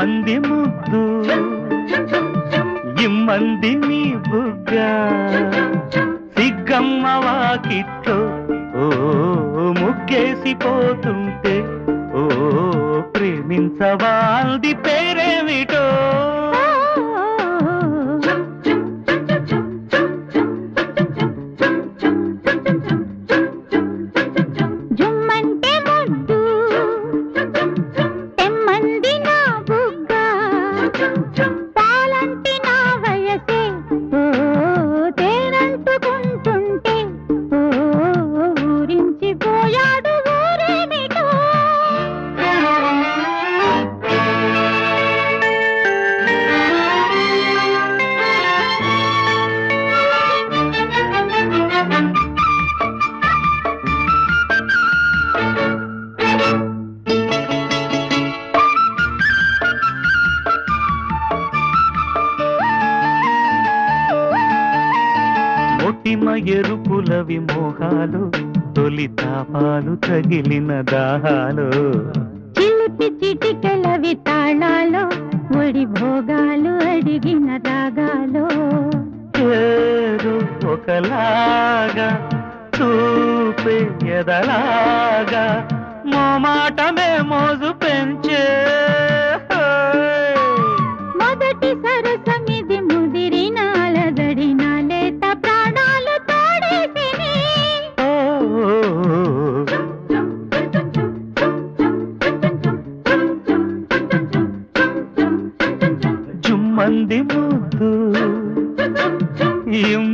జుమ్మంది ముద్దు ఇమ్మంది నీ బుగ్గ. సిగ్గమ్మ వాకిట్లో ఓ ముగ్గేసిపోతుంటే ఓ ప్రేమించవాల్ది పేరేమిటి? ఊరించిపోయాడు ఊరేమిటో ఎరుపుల విమోహాలు తొలి తాపాలు తగిలిన దాహాలు. చిలిపి చిటికెలవి తాళాలో ఒడి భోగాలు అడిగిన పేరు ఒకలాగా చూపే ఎదలాగా మోమాటమే మోజు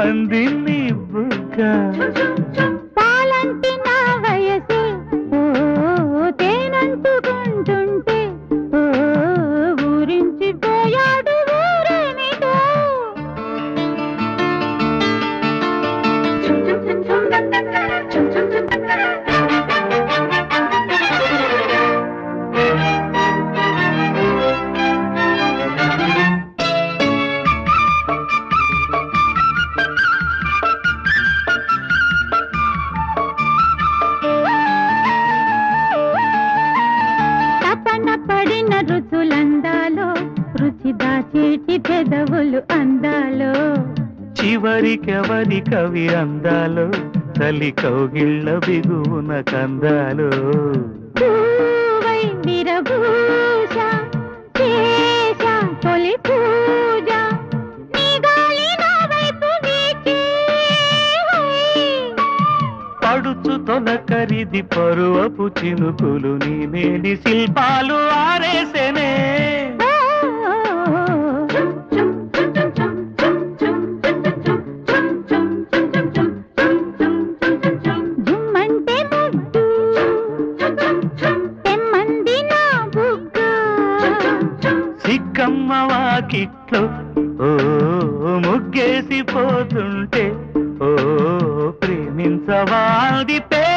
ఇమ్మంది నీ బుగ్గ పడిన రుచులందాలో రుచి దాచేటి పెదవులు అందాలో. చివరికెవరి కవి అందాలు చలి కౌగిళ్ళ బిగువున కందాలు. పూవై పడుచు తొలకరిది పరువపు చినుకులు నీ మేలి శిల్పాలు ఆరేసెనే. వాకిట్లో ఓ ముగ్గేసిపోతుంటే ఓ ప్రేమించవాది పేరేమిటో